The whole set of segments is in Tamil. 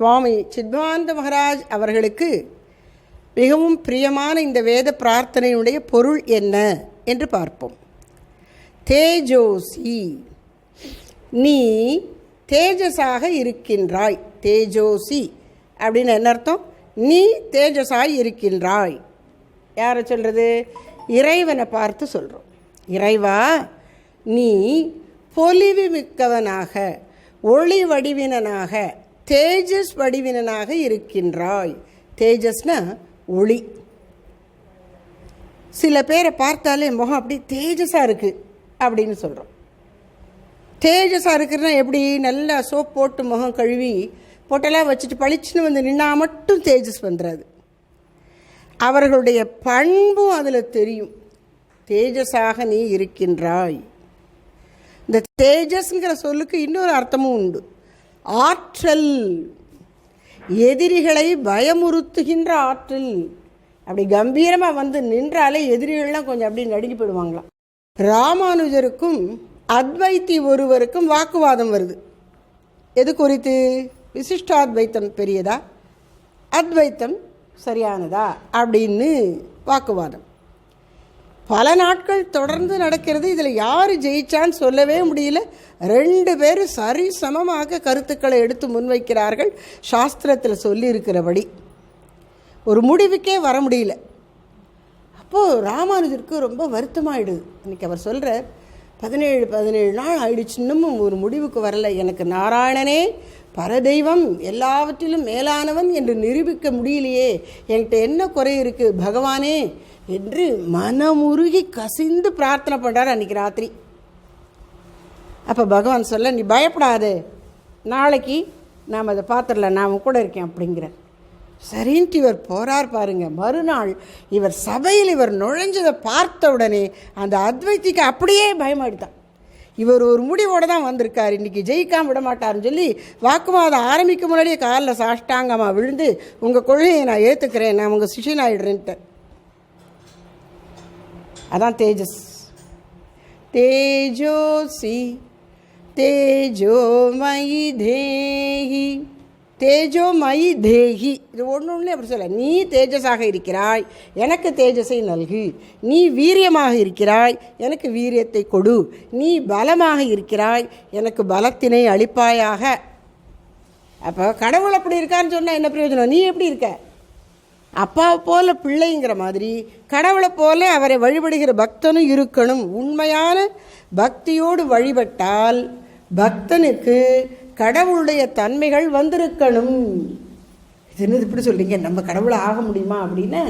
சுவாமி சித்வானந்த மகாராஜ் அவர்களுக்கு மிகவும் பிரியமான இந்த வேத பிரார்த்தனையுடைய பொருள் என்ன என்று பார்ப்போம். தேஜோசி நீ தேஜஸாக இருக்கின்றாய். தேஜோசி அப்படின்னு என்ன அர்த்தம்? நீ தேஜஸாய் இருக்கின்றாய். யாரை சொல்கிறது இறைவனை பார்த்து சொல்கிறோம் இறைவா நீ பொலிவு மிக்கவனாக ஒளி வடிவினனாக தேஜஸ் வடிவினனாக இருக்கின்றாய். தேஜஸ்னா ஒளி. சில பேரை பார்த்தாலே முகம் அப்படி தேஜஸாக இருக்குது அப்படின்னு சொல்கிறோம் தேஜஸாக இருக்குன்னா எப்படி? நல்லா சோப் போட்டு முகம் கழுவி பொட்டெல்லாம் வச்சுட்டு பளிச்சுன்னு வந்து நின்னா மட்டும் தேஜஸ் வந்துடாது அவர்களுடைய பண்பும் அதில் தெரியும். தேஜஸாக நீ இருக்கின்றாய். இந்த தேஜஸ்ங்கிற சொல்லுக்கு இன்னொரு அர்த்தமும் உண்டு. ஆற்றல். எதிரிகளை பயமுறுத்துகின்ற ஆற்றல். அப்படி கம்பீரமாக வந்து நின்றாலே எதிரிகள்லாம் கொஞ்சம் அப்படி நடுங்கி போயிடுவாங்களாம். ராமானுஜருக்கும் அத்வைத்தி ஒருவருக்கும் வாக்குவாதம் வருது. எது குறித்து? விசிஷ்டாத்வைத்தம் பெரியதா? அத்வைத்தம் சரியானதா? அப்படின்னு வாக்குவாதம். பல நாட்கள் தொடர்ந்து நடக்கிறது. இதில் யார் ஜெயிச்சான்னு சொல்லவே முடியல. ரெண்டு பேரும் சரி சமமாக கருத்துக்களை எடுத்து முன்வைக்கிறார்கள். சாஸ்திரத்தில் சொல்லியிருக்கிறபடி. ஒரு முடிவுக்கே வர முடியல. அப்போது ராமானுஜருக்கு ரொம்ப வருத்தமாயிடுது. இன்னைக்கு அவர் சொல்கிறார் பதினேழு பதினேழு நாள் ஆயிடுச்சு. இன்னமும் ஒரு முடிவுக்கு வரல. எனக்கு நாராயணனே பரதெய்வம் எல்லாவற்றிலும் மேலானவன் என்று நிரூபிக்க முடியலையே. என்கிட்ட என்ன குறை இருக்குது பகவானே என்று மனமுருகி கசிந்து பிரார்த்தனை பண்ணுறார் அன்றைக்கி ராத்திரி. அப்போ பகவான் சொல்ல நீ பயப்படாது. நாளைக்கு நாம் அதை பார்த்துடலாம் நான் கூட இருக்கேன் அப்படிங்கிற சரின்ட்டு இவர் போறார் பாருங்க. மறுநாள் இவர் சபையில் இவர் நுழைஞ்சதை பார்த்த உடனே அந்த அத்வைத்திக்கு அப்படியே பயமாடித்தான் இவர் ஒரு முடிவோடு தான் வந்திருக்கார். இன்றைக்கி ஜெயிக்காம விட மாட்டார்னு சொல்லி வாக்குவாதம் ஆரம்பிக்கும் முன்னாடியே காலில் சாஷ்டாங்கமாக விழுந்து உங்கள் கொள்கையை நான் ஏற்றுக்கிறேன் நான் உங்கள் சிஷியன் அதான் தேஜஸ். தேஜோசி தேஜோமயி தேஹி தேஜோமயி தேகி. இது ஒன்று ஒன்று அப்படி சொல்ல நீ தேஜஸாக இருக்கிறாய் எனக்கு தேஜஸை நல்கு. நீ வீரியமாக இருக்கிறாய் எனக்கு வீரியத்தை கொடு. நீ பலமாக இருக்கிறாய் எனக்கு பலத்தினை அளிப்பாயாக. அப்போ கடவுள் அப்படி இருக்கான்னு சொன்னால் என்ன பிரயோஜனம்? நீ எப்படி இருக்க? அப்பாவை போல பிள்ளைங்கிற மாதிரி கடவுளை போல அவரை வழிபடுகிற பக்தனும் இருக்கணும். உண்மையான பக்தியோடு வழிபட்டால் பக்தனுக்கு கடவுளுடைய தன்மைகள் வந்திருக்கணும். இது என்னது இப்படி சொல்றீங்க? நம்ம கடவுளை ஆக முடியுமா அப்படின்னா?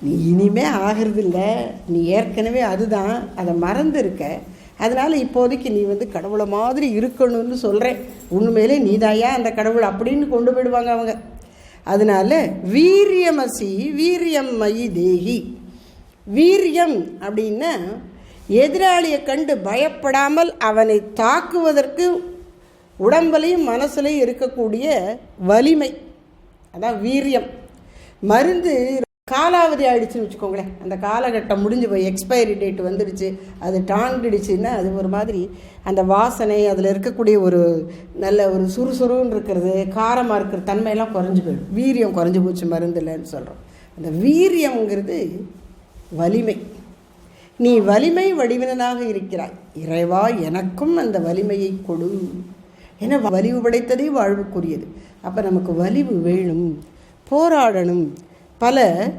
நீ இனிமே ஆகிறதில்ல. நீ ஏற்கனவே அதுதான். அதை மறந்துருக்க. அதனால் இப்போதைக்கு நீ வந்து கடவுளை மாதிரி இருக்கணும்னு சொல்கிறேன் உண்மையிலே நீதாயா அந்த கடவுள் அப்படின்னு கொண்டு போயிடுவாங்க அவங்க. அதனால வீரியமசி வீரியம் மயி தேகி. வீரியம் அப்படின்னா எதிராளியை கண்டு பயப்படாமல் அவனை தாக்குவதற்கு உடம்புலையும் மனசுலையும் இருக்கக்கூடிய வலிமை அதான் வீரியம். மருந்து காலாவதி ஆயிடுச்சுன்னு வச்சுக்கோங்களேன். அந்த காலகட்டம் முடிஞ்சு போய் எக்ஸ்பைரி டேட் வந்துடுச்சு. அது டாங்கிடுச்சுன்னா அது ஒரு மாதிரி அந்த வாசனை அதில் இருக்கக்கூடிய ஒரு நல்ல ஒரு சுறுசுறுன்னு இருக்கிறது காரமாக இருக்கிற தன்மையெல்லாம் குறைஞ்சி போயிடும். வீரியம் குறைஞ்சி போச்சு மருந்து இல்லைன்னு சொல்கிறோம் அந்த வீரியம்ங்கிறது வலிமை. நீ வலிமை வடிவினனாக இருக்கிறாய். இறைவா எனக்கும் அந்த வலிமையை கொடு. ஏன்னா வலிவு படைத்ததே வாழ்வுக்குரியது. அப்போ நமக்கு வலிவு வேணும் போராடணும். பல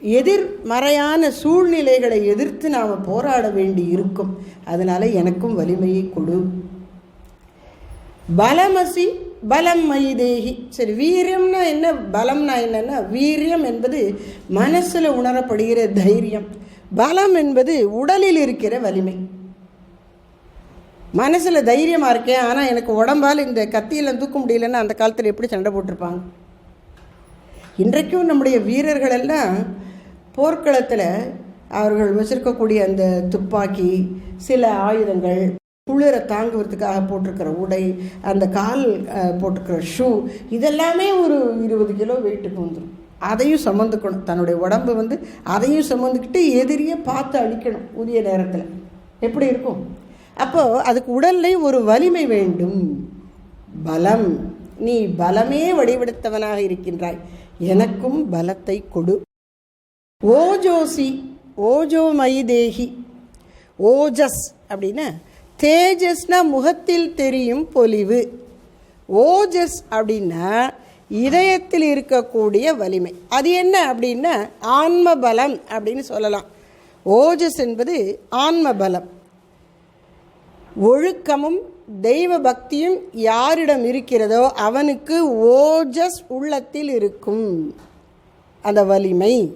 எதிர்மறையான சூழ்நிலைகளை எதிர்த்து நாம் போராட வேண்டி இருக்கும். அதனால் எனக்கும் வலிமையை கொடு. பலமசி பலம் மைதேகி சரி வீரியம்னா என்ன? பலம்னா என்னன்னா வீரியம் என்பது மனசில் உணரப்படுகிற தைரியம். பலம் என்பது உடலில் இருக்கிற வலிமை. மனசில் தைரியமாக இருக்கேன். ஆனால் எனக்கு உடம்பால் இந்த கத்தியெல்லாம் தூக்க முடியலன்னு அந்த காலத்தில் எப்படி சண்டை போட்டிருப்பாங்க? இன்றைக்கும் நம்முடைய வீரர்கள் எல்லாம் போர்க்களத்தில் அவர்கள் வச்சிருக்கக்கூடிய அந்த துப்பாக்கி சில ஆயுதங்கள் குளிரை தாங்குவதுக்காக போட்டிருக்கிற உடை அந்த கால் போட்டிருக்கிற ஷூ இதெல்லாமே ஒரு இருபது கிலோ வெயிட்டுக்கு வந்துடும் அதையும் சுமந்துக்கணும் தன்னுடைய உடம்பு வந்து அதையும் சுமந்துக்கிட்டு எதிரியே பார்த்து அழிக்கணும். உரிய நேரத்தில். எப்படி இருக்கும்? அப்போது அதுக்கு உடல்லையும் ஒரு வலிமை வேண்டும். பலம். நீ பலமே வடிவெடுத்தவனாக இருக்கின்றாய். எனக்கும் பலத்தை கொடு. ஓஜோசி ஓஜோமயி தேகி ஓஜஸ் அப்படின்னா தேஜஸ்னா முகத்தில் தெரியும் பொலிவு. ஓஜஸ் அப்படின்னா இதயத்தில் இருக்கக்கூடிய வலிமை. அது என்ன அப்படின்னா ஆன்ம பலம் அப்படின்னு சொல்லலாம். ஓஜஸ் என்பது ஆன்ம பலம் ஒழுக்கமும் தெய்வ பக்தியும் யாரிடம் இருக்கிறதோ அவனுக்கு ஓஜஸ் உள்ளத்தில் இருக்கும். அந்த வலிமை.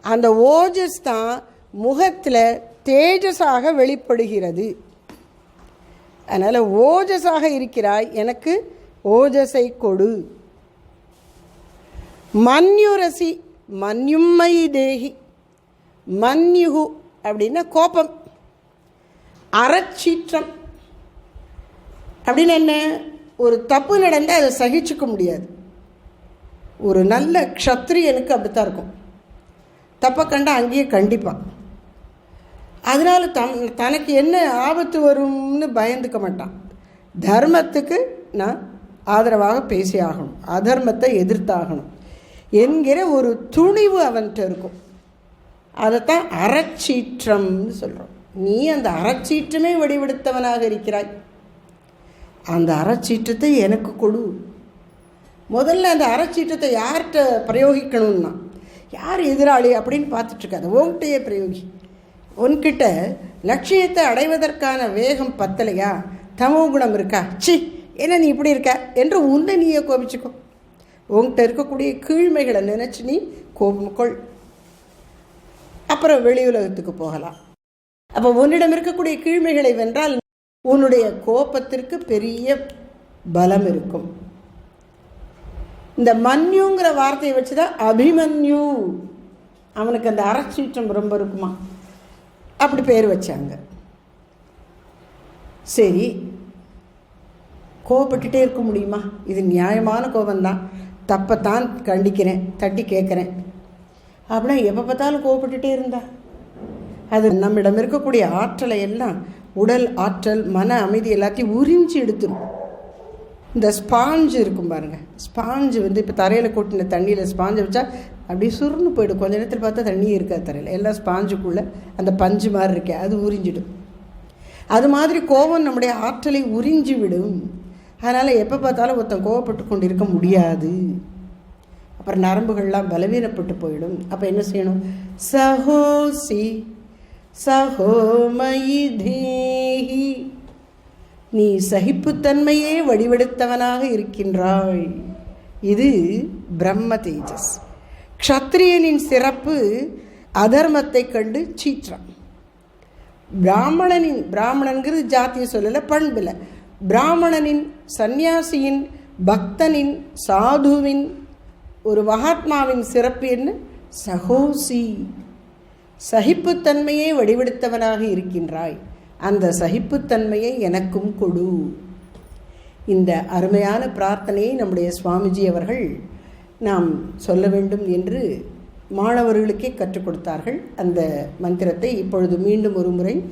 அந்த ஓஜஸ் தான் முகத்தில் தேஜஸாக வெளிப்படுகிறது. அதனால் ஓஜஸாக இருக்கிறாய் எனக்கு ஓஜஸை கொடு. மன்யுரசி மன்யும்மை தேகி. மன்யுகு அப்படின்னா கோபம். அறச்சீற்றம். அப்படின்னு என்ன? ஒரு தப்பு நடந்தால் அதை சகிச்சுக்க முடியாது. ஒரு நல்ல க்ஷத்ரியனுக்கு அப்படித்தான் இருக்கும். தப்பை கண்டால் அங்கேயே கண்டிப்பான் அதனால் தன் தனக்கு என்ன ஆபத்து வரும்னு பயந்துக்க மாட்டான். தர்மத்துக்கு நான் ஆதரவாக பேசி ஆகணும். அதர்மத்தை எதிர்த்தாகணும். என்கிற ஒரு துணிவு அவன்கிட்ட இருக்கும். அதைத்தான் அறச்சீற்றம்னு சொல்கிறோம் நீ அந்த அறச்சீற்றமே வடிவெடுத்தவனாக இருக்கிறாய். அந்த அறச்சீற்றத்தை எனக்கு கொடு. முதல்ல அந்த அறச்சீற்றத்தை யார்கிட்ட பிரயோகிக்கணும்னா யார் எதிராளி அப்படின்னு பார்த்துட்ருக்காது உன்கிட்டயே பிரயோகி. உன்கிட்ட லட்சியத்தை அடைவதற்கான வேகம் பத்தலையா? தமோ குணம் இருக்கா? சி என்ன நீ இப்படி இருக்க? என்று உன்னை நீயே கோபிச்சுக்கோ. உன்கிட்ட இருக்கக்கூடிய கீழ்மைகளை நினச்சி நீ கோபம் கொள். அப்புறம் வெளி உலகத்துக்கு போகலாம். அப்போ உன்னிடம் இருக்கக்கூடிய கீழ்மைகளை வென்றால் உன்னுடைய கோபத்திற்கு பெரிய பலம் இருக்கும். இந்த மன்யுங்கிற வார்த்தையை வச்சு தான் அபிமன்யு. அவனுக்கு அந்த அறச்சீற்றம் ரொம்ப இருக்குமா? அப்படி பேர் வச்சாங்க. சரி கோவப்பட்டுட்டே இருக்க முடியுமா? இது நியாயமான கோபம்தான். தப்பைத்தான் கண்டிக்கிறேன் தட்டி கேட்குறேன். அப்படின்னா எப்போ பார்த்தாலும் கோவப்பட்டுட்டே இருந்தா? அது நம்மிடம் இருக்கக்கூடிய ஆற்றலை எல்லாம் உடல் ஆற்றல் மன அமைதி எல்லாத்தையும் உறிஞ்சி எடுத்துரும். இந்த ஸ்பாஞ்சு இருக்கும் பாருங்கள் ஸ்பாஞ்சு வந்து இப்போ தரையில் கொட்டின தண்ணியில் ஸ்பாஞ்சை வச்சா அப்படியே சுருன்னு போயிடும். கொஞ்ச நேரத்தில் பார்த்தா தண்ணி இருக்காது தரையில். எல்லாம் ஸ்பாஞ்சுக்குள்ளே அந்த பஞ்சு மாதிரி இருக்கே அது உறிஞ்சிடும். அது மாதிரி கோபம் நம்முடைய ஆற்றலை உறிஞ்சி விடும். அதனால் எப்போ பார்த்தாலும் ஒருத்தன் கோவப்பட்டு கொண்டு இருக்க முடியாது. அப்புறம் நரம்புகள்லாம் பலவீனப்பட்டு போயிடும். அப்போ என்ன செய்யணும்? சஹோசி சகோமயி தேஹி நீ சகிப்புத்தன்மையே வடிவெடுத்தவனாக இருக்கின்றாய். இது பிரம்ம தேஜஸ். க்ஷத்ரியனின் சிறப்பு அதர்மத்தை கண்டு சீற்றம். பிராமணனின் பிராமணன்கிறது ஜாத்திய சொல்லலை பண்பில். பிராமணனின் சந்நியாசியின் பக்தனின் சாதுவின் ஒரு மகாத்மாவின் சிறப்பு என்ன? சகோசி. சகிப்புத்தன்மையை வடிவெடுத்தவனாக இருக்கின்றாய். அந்த சகிப்புத்தன்மையை எனக்கும் கொடு. இந்த அருமையான பிரார்த்தனையை நம்முடைய சுவாமிஜி அவர்கள் நாம் சொல்ல வேண்டும் என்று மாணவர்களுக்கே கற்றுக் கொடுத்தார்கள். அந்த மந்திரத்தை இப்பொழுது மீண்டும் ஒரு முறை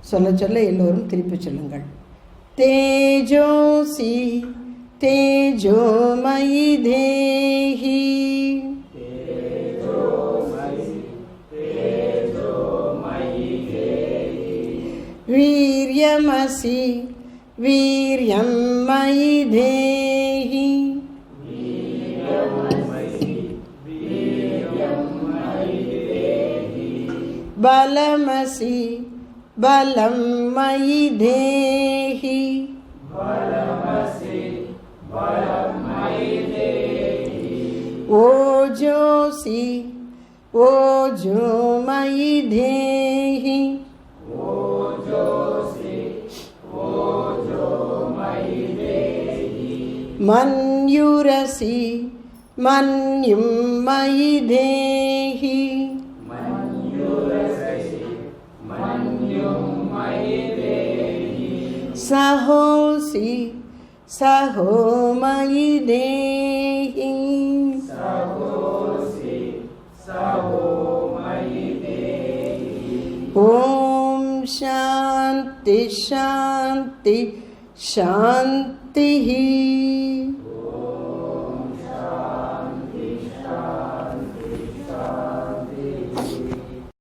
சொல்ல சொல்ல எல்லோரும் திருப்பி சொல்லுங்கள். தேஜோசி தேஜோமயி தேஹி. वीर्यमसि वीर्यं मयि देहि। बलमसि बलं मयि देहि। ओजोसि ओजो मयि देहि। मन्युरसि मन्युं मयि देहि। सहोसि सहो मयि देहि। ॐ शान्ति शान्ति शान्तिः।